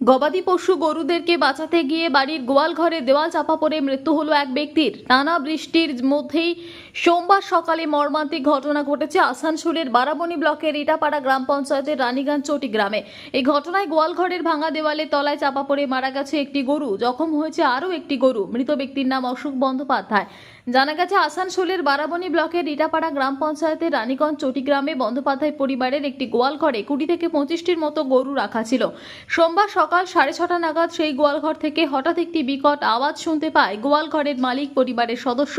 গবাদি পশু গরুদেরকে বাঁচাতে গিয়ে বাড়ির গোয়াল ঘরে দেওয়াল চাপা পড়ে মৃত্যু হলো এক ব্যক্তির। টানা বৃষ্টির মধ্যেই সোমবার সকালে মর্মান্তিক ঘটনা ঘটেছে আসানসোলের বারাবণী ব্লকের ইটাপাড়া গ্রাম পঞ্চায়েতের রানীগঞ্জ চটি গ্রামে। এই ঘটনায় গোয়াল ঘরের ভাঙা দেওয়ালে তলায় চাপা পড়ে মারা গেছে একটি গরু। জখম হয়েছে আরও একটি গরু। মৃত ব্যক্তির নাম অশোক বন্দ্যোপাধ্যায়। জানা গেছে আসানসোলের বারাবণী ব্লকের ইটাপাড়া গ্রাম পঞ্চায়েতের রানীগঞ্জ চটিগ্রামে বন্দ্যোপাধ্যায় পরিবারের একটি গোয়াল ঘরে কুড়ি থেকে পঁচিশটির মতো গরু রাখা ছিল। সোমবার সকাল সাড়ে ছটা নাগাদ সেই গোয়াল ঘর থেকে হঠাৎ একটি বিকট আওয়াজ শুনতে পায় গোয়াল ঘরের মালিক পরিবারের সদস্য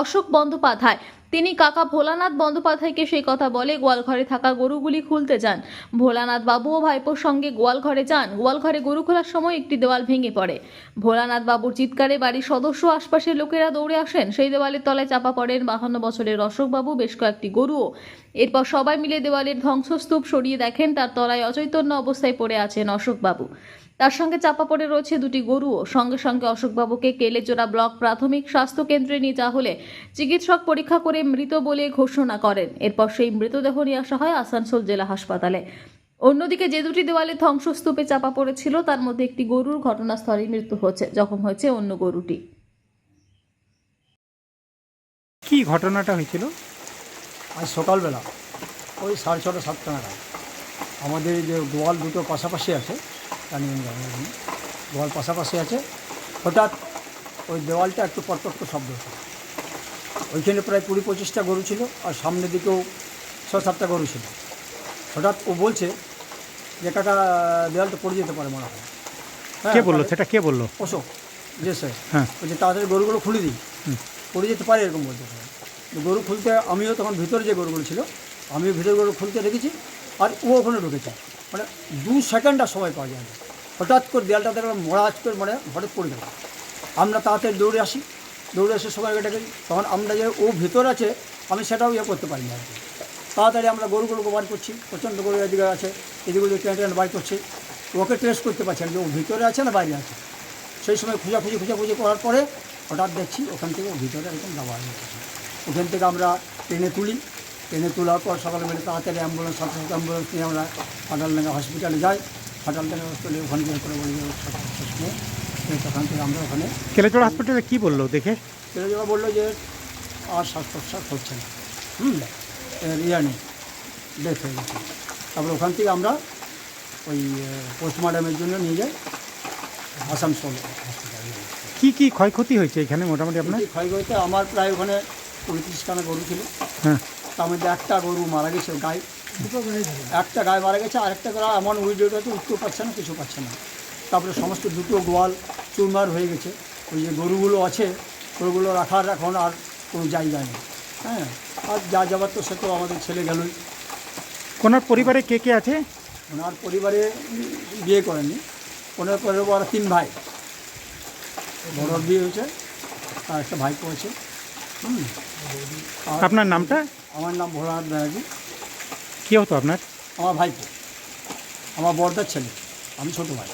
অশোক বন্দ্যোপাধ্যায়। তিনি কাকা ভোলানাথ বন্দ্যোপাধ্যায়কে সেই কথা বলে গোয়ালঘরে থাকা গরুগুলি খুলতে যান। ভোলানাথ বাবু ও ভাইপোর সঙ্গে গোয়ালঘরে যান। গোয়ালঘরে গরু খোলার সময় একটি দেওয়াল ভেঙে পড়ে। ভোলানাথ বাবুর চিৎকারে বাড়ির সদস্য আশপাশের লোকেরা দৌড়ে আসেন। সেই দেওয়ালের তলায় চাপা পড়েন বাহান্ন বছরের অশোকবাবু বেশ কয়েকটি গরুও। এরপর সবাই মিলে দেওয়ালের ধ্বংসস্তূপ সরিয়ে দেখেন, তার তলায় অচৈতন্য অবস্থায় পড়ে আছেন অশোকবাবু তার সঙ্গে চাপা পড়ে রয়েছে দুটি গরুও। সঙ্গে সঙ্গে অশোকবাবুকে কেলেজোড়া ব্লক প্রাথমিক স্বাস্থ্য কেন্দ্রে নিয়ে যাওয়া হলে চিকিৎসক পরীক্ষা করে মৃত বলে ঘোষণা করেন। এরপর সেই মৃতদেহ নিয়ে আসা হয় আসানসোল জেলা হাসপাতালে। অন্যদিকে যে দুটি দেওয়ালে ধ্বংসস্তূপে চাপা পড়েছিল তার মধ্যে একটি গরুর ঘটনাস্থলে মৃত্যু হয়েছে। জখম হয়েছে অন্য গরুটি। কি ঘটনাটা হয়েছিল? আজ সকালবেলা ওই সাড়ে ছটা সাতটা নাগাদ। আমাদের যে গোয়াল দুটো পাশাপাশি আছে গ্রামের এখানে গোয়াল পাশাপাশি আছে। হঠাৎ ওই দেওয়ালটা একটু করে শব্দ হতো ওইখানে প্রায় কুড়ি পঁচিশটা গরু ছিল আর সামনের দিকেও ছ সাতটা গরু ছিল। হঠাৎ ও বলছে যে কাকা দেওয়ালটা পড়ে যেতে পারে মনে হয়। হ্যাঁ, কে বলল সেটা কে বলল? অশোক যে স্যার। হ্যাঁ। বলছে তাড়াতাড়ি গরুগুলো খুলে দিই। হুম। পড়ে যেতে পারে এরকম বলতে পারে গরু খুলতে আমিও তখন ভিতরে যে গরুগুলো ছিল আমিও ভিতরে গরু খুলতে রেখেছি আর ও ওখানে ঢুকেছে। মানে দু সেকেন্ড আর সময় পাওয়া যায়। না হঠাৎ করে দেয়ালটা দেখলাম মরাজ করে মানে হঠাৎ পড়ে গেল। আমরা তাড়াতাড়ি দৌড়ে আসি। দৌড়ে এসে সবাই ডেকে তখন আমরা যে ও ভিতর আছে, আমি সেটাও ইয়ে করতে পারিনি আর কি। তাড়াতাড়ি আমরা গরুগুলোকে বার করছি, প্রচণ্ড গরু এদিকে আছে, এদিকে টেনে টেনে বার করছি। ওকে ট্রেস করতে পারছি না যে ও ভিতরে আছে না বাইরে আছে। সেই সময় খোঁজাখুঁজি খোঁজাখুঁজি করার পরে হঠাৎ দেখছি ওখান থেকে ও ভিতরে একদম দাবা হয়ে গেছে ওখান থেকে আমরা ট্রেনে তুলি। ট্রেনে তোলার পর সকালে বেলা তাড়াতাড়ি অ্যাম্বুলেন্স সাথে সাথে অ্যাম্বুলেন্স নিয়ে আমরা ফাটালডাঙ্গা হসপিটালে যাই। ফাটালডাঙ্গা হসপিটালে ওখানে গিয়ে করে বলি তখন থেকে আমরা ওখানে কেলেচড়া হসপিটালে কী বলল দেখে? যাওয়া বলল যে আর শ্বাস প্রশ্বাস হচ্ছে না। হুম এর ইয়া নেই ডেথ হয়ে গেছে। তারপরে ওখান থেকে আমরা ওই পোস্টমর্টমের জন্য নিয়ে যাই। আসানসোল হসপিটালে। কী কি ক্ষয়ক্ষতি হয়েছে এখানে মোটামুটি আপনার? এই ক্ষয়ক্ষতিতে আমার প্রায় ওখানে পঁয়ত্রিশ খানা গরু ছিল। হ্যাঁ। তার মধ্যে একটা গরু মারা গেছে গায়ে একটা গায়ে মারা গেছে আর একটা গরু এমন উইডোটাতে উঠতেও পারছে না কিছু পাচ্ছে না। তারপরে সমস্ত দুটো গোয়াল চুরমার হয়ে গেছে। ওই যে গরুগুলো আছে গরুগুলো রাখার এখন আর কোনো জায়গা নেই। হ্যাঁ আর যা যাবার তো সে তো আমাদের ছেলে গেলই। ওনার পরিবারে কে কে আছে? ওনার পরিবারে বিয়ে করেনি। ওনার পরিবার ওরা তিন ভাই। বড় বিয়ে হয়েছে আর একটা ভাই আর আপনার নামটা? আমার নাম ভোলানাথ ব্যানার্জি। কী হতো আপনার? আমার ভাইপো। আমার বড়দার ছেলে। আমি ছোটো ভাই।